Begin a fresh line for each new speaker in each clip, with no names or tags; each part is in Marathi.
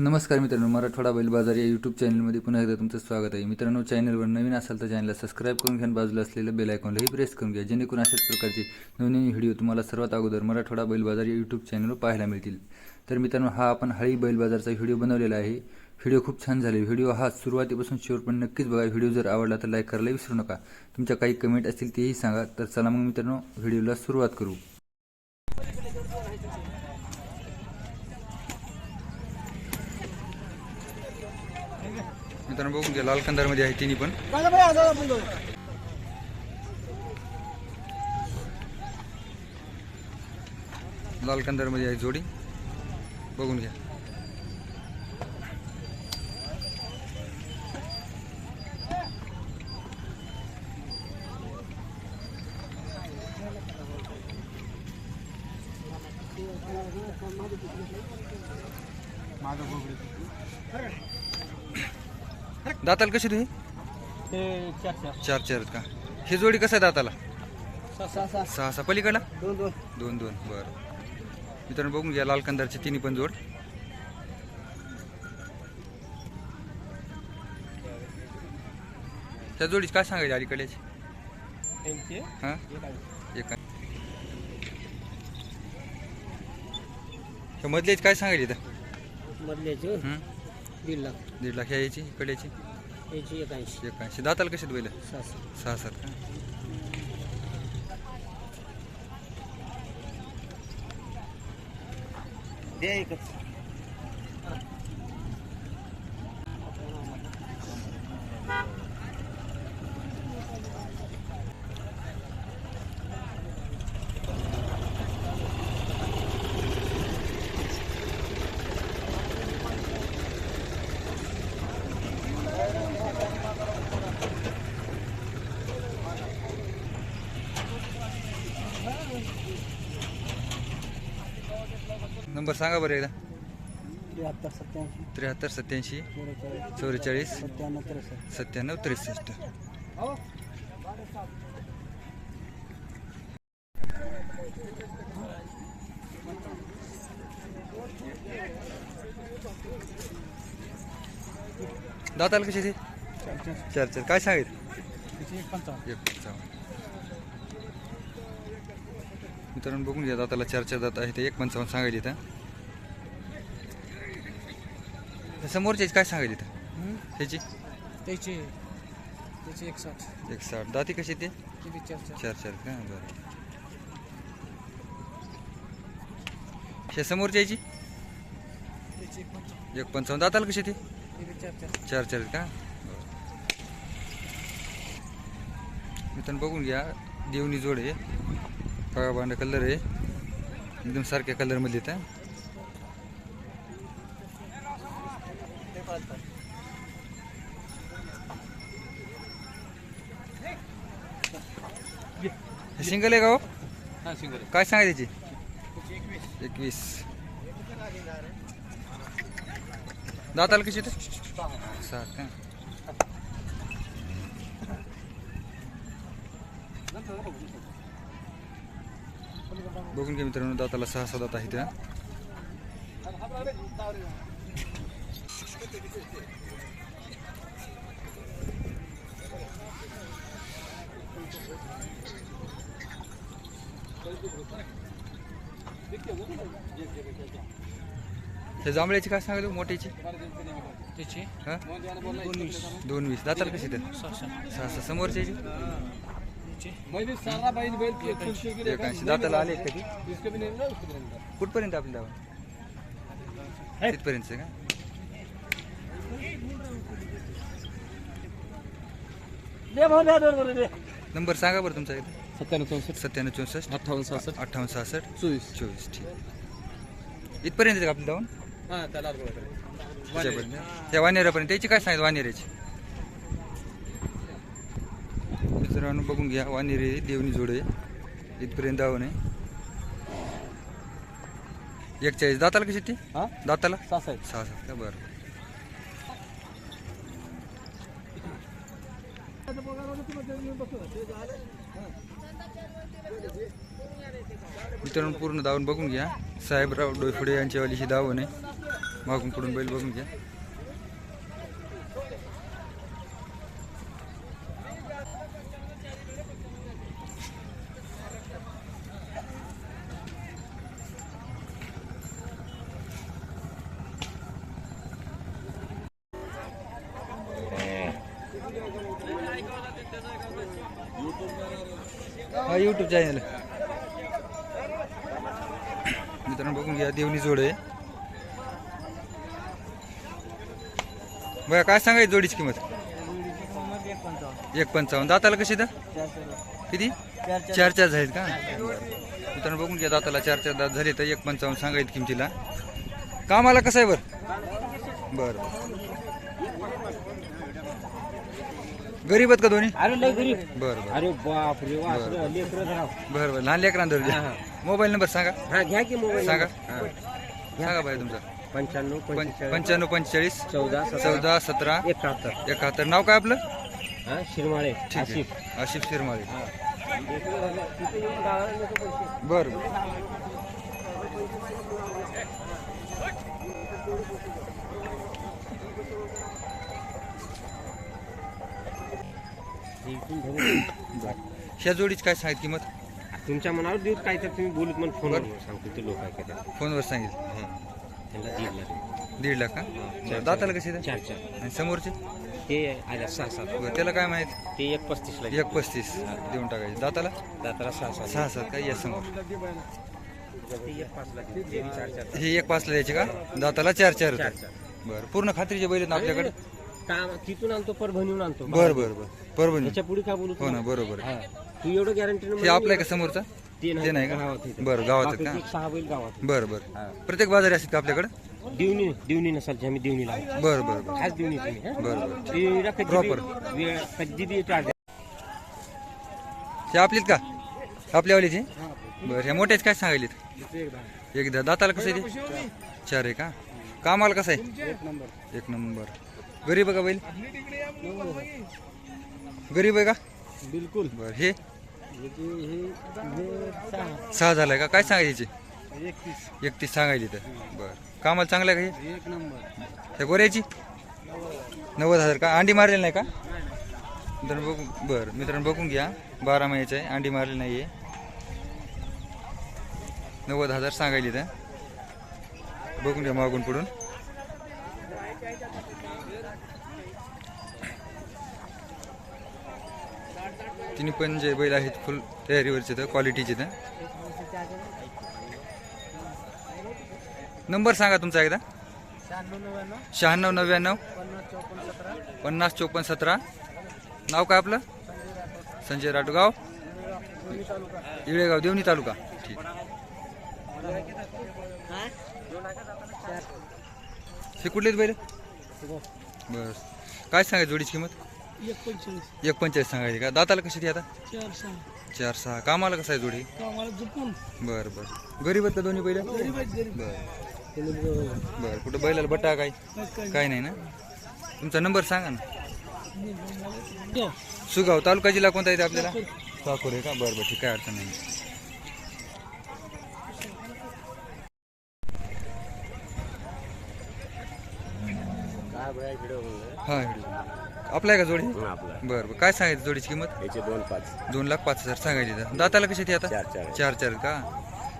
नमस्कार मित्रांनो मराठवाडा बैल बाजार या यूट्यूब चॅनलमध्ये पुन्हा एकदा तुमचं स्वागत आहे. मित्रांनो चॅनलवर नवीन असाल तर चॅनलला सबस्क्राईब करून घ्या बाजूला असलेलं बेल आयकॉनलाही प्रेस करून घ्या जेणेकरून अशाच प्रकारचे नवीन व्हिडिओ तुम्हाला सर्वात अगोदर मराठवाडा बैल बाजार या यूट्यूब चॅनलवर पाहायला मिळतील. तर मित्रांनो हा आपण हळी बैल बाजारचा व्हिडिओ बनवलेला आहे. व्हिडिओ खूप छान झाले. व्हिडिओ हा सुरुवातीपासून शेवटपर्यंत नक्कीच बघा. व्हिडिओ जर आवडला तर लाईक करायला विसरू नका. तुमच्या काही कमेंट असतील तेही सांगा. तर चला मग मित्रांनो व्हिडिओला सुरुवात करू. मित्रांनो बघून घ्या लाल कंदारमध्ये आहे तिन्ही पण. लाल कंदारमध्ये आहे जोडी. बघून घ्या. दाताल कशी तुम्ही?
ते चार चार.
चार चार आहेत का? ही जोडी कसं आहे दाताला?
सहा सहा सहा.
सहा सहा. पलीकडला?
दोन दोन.
दोन दोन. बरं. मित्रांनो बघून घ्या लाल कंदारची तिन्ही पण जोड. त्या जोडीची काय सांगायची अलीकडेची?
त्यांचे
हां?
एक आहे.
एक ह्या मधल्याची काय सांगायची इथं?
मधल्याचे
हं?
दीड लाख.
दीड लाख. ह्या याची इकड्याची
याची एक ऐंशी
एक ऐंशी दाताला कशी बैल?
सहा सहा
सहा सात का
द्या एकच
नंबर सांगा बरं एकदा.
त्र्याहत्तर सत्याऐंशी.
त्र्याहत्तर सत्याऐंशी.
चौवेचाळीस. सत्त्याण्णव त्रेसष्ट.
सत्त्याण्णव त्रेसष्ट. दाताला कशी ते
चार चार.
काय सांगित
त्याची एक पंचावन्न
एक पंचावन्न मित्रांनो बघून घ्या दाताला चार चार दात आहे ते एक पंचावन्न सांगायचे इथं. समोरच्याची काय सांगायची इथं? ह्याची
त्याचे? त्याचे एक साठ
एक साठ दाती कशी ते?
चार चार.
का? बरं. समोरच्या याची?
त्याची एक पंचावन्न
दाताला कशी ते?
किती? चार चार.
चार चार का? मित्रांनो बघून घ्या देवणी जोड आहे. काळा बांडा कलर आहे. एकदम सारख्या कलरमध्ये येतं सिंगल आहे का हो?
हां सिंगल
काय सांगा त्याची?
एकवीस.
दाताला कशी ते सहा का बघून घ्या मित्रांनो दाताला सहा सहा दात आहेत त्या त्या जांभळ्याची काय सांगाल मोठ्याची?
त्याची?
हा?
दोन वीस.
दाताला कशी ते
सहा सहा.
सहा सहा. समोरच्याची? दाताला आले कधी कुठपर्यंत आपली दावा तिथपर्यंत का? नंबर सांगा बरं तुमचा
सत्त्याण्णव चौसष्ट.
सत्त्याण्णव चौसष्ट.
अठ्ठावन्न सहासष्ट.
अठ्ठावन्न सहासष्ट.
चोवीस.
चोवीस ठीक. इथपर्यंत येते का आपली धावून?
हां त्याला
त्या वानेरापर्यंत. त्याची काय सांगितलं वानेराची? मित्रांनो बघून घ्या. वानेरे देवणी जोडे इथपर्यंत धावून आहे. एक चाळीस दाताला कशी ती
हां?
दाताला?
सहा साहेब.
सहा सात बरं? मित्रांनो पूर्ण धावून बघून घ्या. साहेबराव डोयफुडे यांच्यावाली ही धावण आहे. मागून पुढून बैल बघून घ्या हा यूट्यूब चॅनल मित्रांनो बघून घ्या देवणी जोड आहे. बघा काय सांगायची जोडीची किंमत? एक पंचावन्न दाताला कशी तर किती? चार चार झालेत का? मित्रांनो बघून घ्या दाताला चार चार दात झाले तर एक पंचावन्न सांगायची किमतीला. कामाला कसं आहे बरं? बरं. गरीब आहेत का दोन्ही?
अरे लय गरीब.
बरं बरं.
अरे बाप रे वा असं लेकरं धराव
बरं. बरं लहान लेकरांना धरू द्या. मोबाईल नंबर सांगा.
हा घ्या की मोबाईल
सांगा.
हा.
सांगा बाई तुमचा.
पंच्याण्णव पंचेचाळीस.
पंच्याण्णव पंचेचाळीस.
चौदा सतरा.
चौदा सतरा.
एकाहत्तर.
एकाहत्तर. नाव काय आपलं?
हा शिरमाळे.
ठीक आहे.
आसिफ
आशिफ शिरमाळे.
पैसे.
बरं.
इथून धरून.
ह्या जोडीची काय सांगितली किंमत?
तुमच्या मनावर देऊ काय तर तुम्ही बोलत मला फोनवर सांगतो ते लोक
फोनवर सांगितलं
त्यांना दीड लाख
दीड लाख का? बरं, दाताला कशी आहे?
चार चार.
आणि समोरचे?
ते आल्या सहा सात.
बरं, त्याला काय माहीत?
ते एक पस्तीस ला
एक पस्तीस. देऊन टाकायचे. दाताला?
दाताला सहा सात.
सहा सात काय या समोर.
ते एक पाच ला ते चार चार.
हे एक पाचला द्यायचे का? दाताला चार चार
चार
होते
चार.
बरं पूर्ण खात्रीचे बैल आहेत ना आपल्याकडे?
काम तिथून आणतो परभणीहून आणतो.
बरं बरं बरं. परभणी.
त्याच्या पुढे का बोलू
हो ना बरोबर. आहे.
तू एवढं गॅरंटी
हे आपलं आहे का समोरचा?
ते
नाही का? बरं, गावात आहेत
बाकीचे
का?
एक सहा बैल गावात
बरं बरं. प्रत्येक बाजारी असतात का आपल्याकडे?
देवणी देवणी नसाल आम्ही देवणी लावतो
बरं बरं बरं.
हाच देवणी तुम्ही हा?
बरं बरं.
देवणीला कधी
Proper.
बी- वेळ कधी बी चार्ज
हे आपलीत का? आपल्यावालीची बरं ह्या मोठ्याच काय सांगायलीत? एकदा. दाताला कसं आहे ते? चार आहे का? कामाला कसं आहे? एक नंबर. गरीब आहे का बैल? गरीब आहे का?
बिलकुल.
बरं हे?
सहा.
झालाय का? काय सांगायचे
एकतीस.
एकतीस सांगायली तर बरं. कामाला चांगलं आहे का
एक नंबर.
हे हे गोऱ्याची नव्वद हजार. का? अंडी मारलेली नाही का? मित्रांनो बघू. बरं मित्रांनो बघून घ्या. बारा महिन्याचं आहे. अंडी मारलेली नाही आहे नव्वद हजार सांगायली तर बघून घ्या मागून पुढून. तिन्ही पण जे बैल आहेत फुल तयारीवरचे तर क्वालिटीचे तर नंबर सांगा तुमचा एकदा. शहाण्णव नव्याण्णव. पन्नास चोपन्न सतरा. नाव काय आपलं? संजय राटगाव इळेगाव देवणी तालुका. ठीक. हे कुठलेच बैल? बस. काय सांगा जोडीची किंमत?
एक
पंचाळीस सांगायची का? दाताला कशी ती आता?
चार सहा.
चार सहा. कामाला कसं आहे जोडी? बरं बरं. गरीब आहेत का दोन्ही बैल? बरं. बरं. कुठं बैलाला बट्टा काय? काय नाही. ना? तुमचा नंबर सांगा ना. सुगाव तालुका जिल्हा कोणता येते आपल्याला? साकूर आहे का? बरं बरं. ठीक काय अडचण नाही.
काय बघा व्हिडिओ
हां आपला आहे का जोडी?
आपला
बरं बरं. काय सांगायचं जोडीची किंमत?
याचे दोन पाच.
दोन लाख पाच हजार सांगायची तर. दाताला कशी ती आता?
चार चार
चार चार का?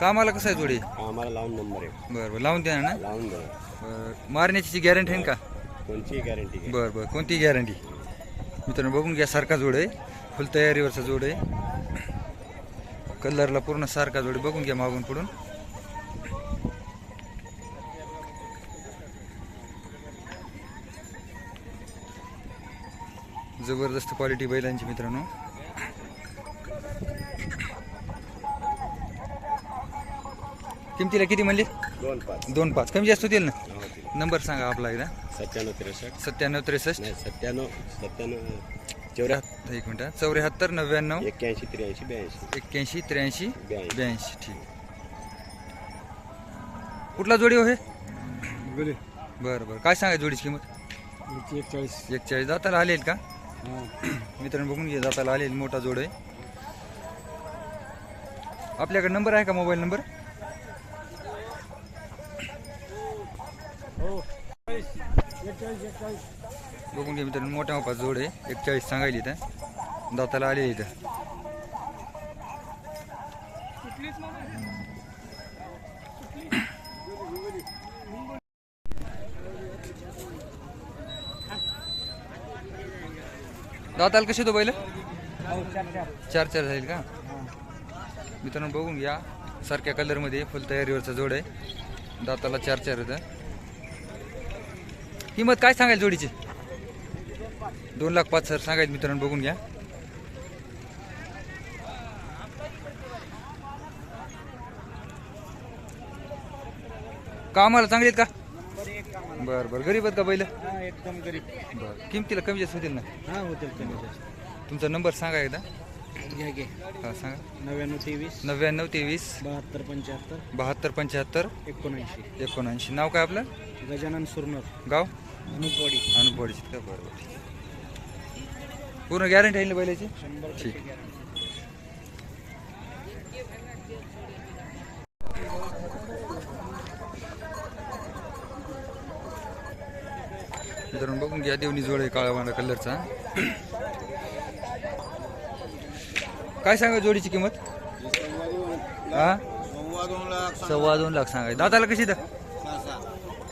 कामाला कसं आहे जोडी?
आम्हाला लावून नंबर आहे
बरं बरं. लावून द्या ना?
लावून द्या
बरं. मारण्याची गॅरंटी आहे का?
कोणची गॅरंटी
बरं बरं. कोणती गॅरंटी मित्रांनो बघून घ्या सारखा जोड आहे. फुल तयारीवरचा जोड आहे. कलरला पूर्ण सारखा जोड आहे. बघून घ्या मागून पुढून. जबरदस्त क्वालिटी बैलांची मित्रांनो. किमतीला किती म्हणले?
दोन पाच.
दोन पाच. कमी जास्त होतील ना? नंबर सांगा आपला एकदा.
सत्त्याण्णव त्रेसष्ट.
सत्त्याण्णव त्रेसष्ट.
नाही सत्त्याण्णव सत्त्याण्णव चौऱ्याहत्तर.
एक मिनिट चौऱ्याहत्तर नव्याण्णव.
एक्क्याऐंशी त्र्याऐंशी ब्याऐंशी.
एक्क्याऐंशी त्र्याऐंशी
ब्याऐंशी.
ठीक. कुठला जोडी हो हे? बरं बरं. काय सांगाय जोडीची किंमत?
एकचाळीस.
एकचाळीस. दाताला आलेल का? मित्रांनो बघून घे जाताला आलेली मोठा जोड आहे. आपल्याकडे नंबर आहे का मोबाईल नंबर? बघून घे मित्रांनो मोठ्या मोठा जोड आहे. एकचाळीस सांगायली इथं. दाताला आली इथं. दाताला कशी तो बैल चार चार. जाईल का? मित्रांनो बघून घ्या. सारख्या कलरमध्ये फुल तयारीवरचा जोड आहे. दाताला चार चार होतं किंमत काय सांगायला जोडीची? दोन लाख पाच सर सांगायचं मित्रांनो बघून घ्या. कामाला चांगली आहेत का? बर बर. गरीब आहेत का बैल?
एकदम गरीब.
बर. किमतीला कमी जास्त होतील ना?
हा होतील कमी जास्त.
तुमचा नंबर सांगा एकदा.
घ्या घे
हा सांगा.
नव्याण्णव तेवीस.
नव्याण्णव तेवीस.
बहात्तर पंच्याहत्तर.
बहात्तर पंच्याहत्तर.
एकोणऐंशी.
एकोणऐंशी. नाव काय आपलं?
गजानन सुरनर.
गाव?
अनुपवाडी.
अनुभवडीची का बरं बरं. पूर्ण गॅरंटी आहे ना बैलाची?
शंभर
ठीक. मित्रांनो बघून घ्या देवणी जोड आहे काळा वांडा कलरचा. काय सांगा जोडीची किंमत? हा?
सव्वा दोन लाख
सव्वा दोन लाख सांगाय. दाताला कशी तर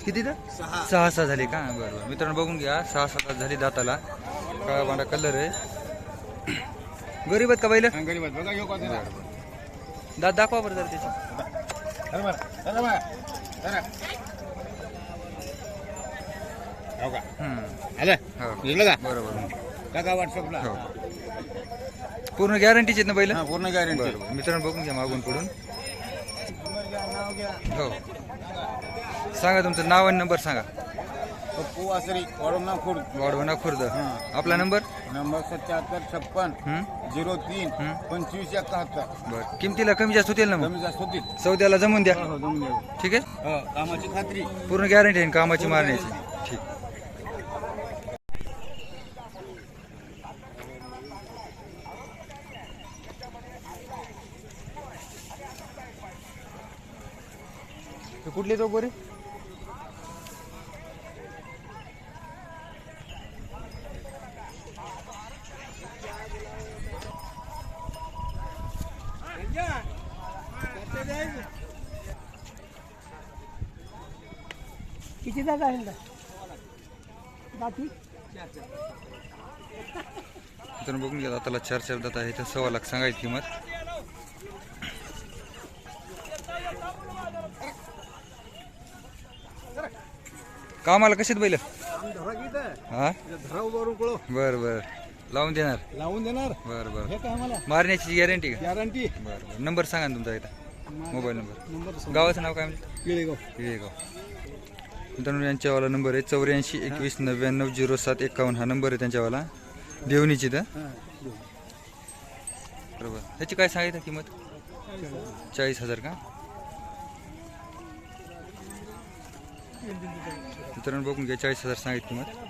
किती तर
सहा
सहा झाले का? बरं बरं. मित्रांनो बघून घ्या. सहा सात झाली दाताला. काळा पांढरा कलर आहे. गरीब आहेत का बैल? दात दाखवा बरं जरा त्याची.
हो का?
हम्म.
आलं
हो.
का?
बरोबर.
टाका व्हॉट्सअपला
हो. पूर्ण गॅरंटीचे ना बैल
हा पूर्ण गॅरंटी
मित्रांनो बघून घ्या मागून पुढून. हो. सांगा तुमचं नाव आणि नंबर सांगा.
पप्पू वासरी वडोना खुर्द
वाढवणा खुर्द
हां.
आपला नंबर
नंबर सत्याहत्तर छप्पन? झिरो तीन. पंचवीस एकाहत्तर.
बरं. किमतीला कमी जास्त होतील ना मग?
कमी जास्त होतील.
सौद्याला जमून द्या.
हो जमून जाईल.
ठीक आहे?
हो कामाची खात्री.
पूर्ण गॅरंटी आहे कामाची मारण्याची ठीक. ते कुठले तो गोरे
किती जागा आहे ना बाकी?
तर बघून घ्या त्याला चार चार दात आहे तर सव्वा लाख सांगायची किंमत. कामाला कशीत बैल? हा? बर बर. लावून देणार?
लावून देणार.
बर बर. मारण्याची गॅरंटी का?
गॅरंटी
बर बर. नंबर सांगा ना तुमचा इथं मोबाईल नंबर. गावाचं नाव काय म्हणते
केळेगाव.
मित्रांनो यांच्यावाला नंबर आहे चौऱ्याऐंशी एकवीस नव्याण्णव झिरो सात एकावन्न. हा नंबर आहे त्यांच्यावाला. देवणीची तर बरोबर. ह्याची काय सांगायचं किंमत? चाळीस हजार का? मित्रांनो बघून घ्या चाळीस हजार सांगितली किंमत.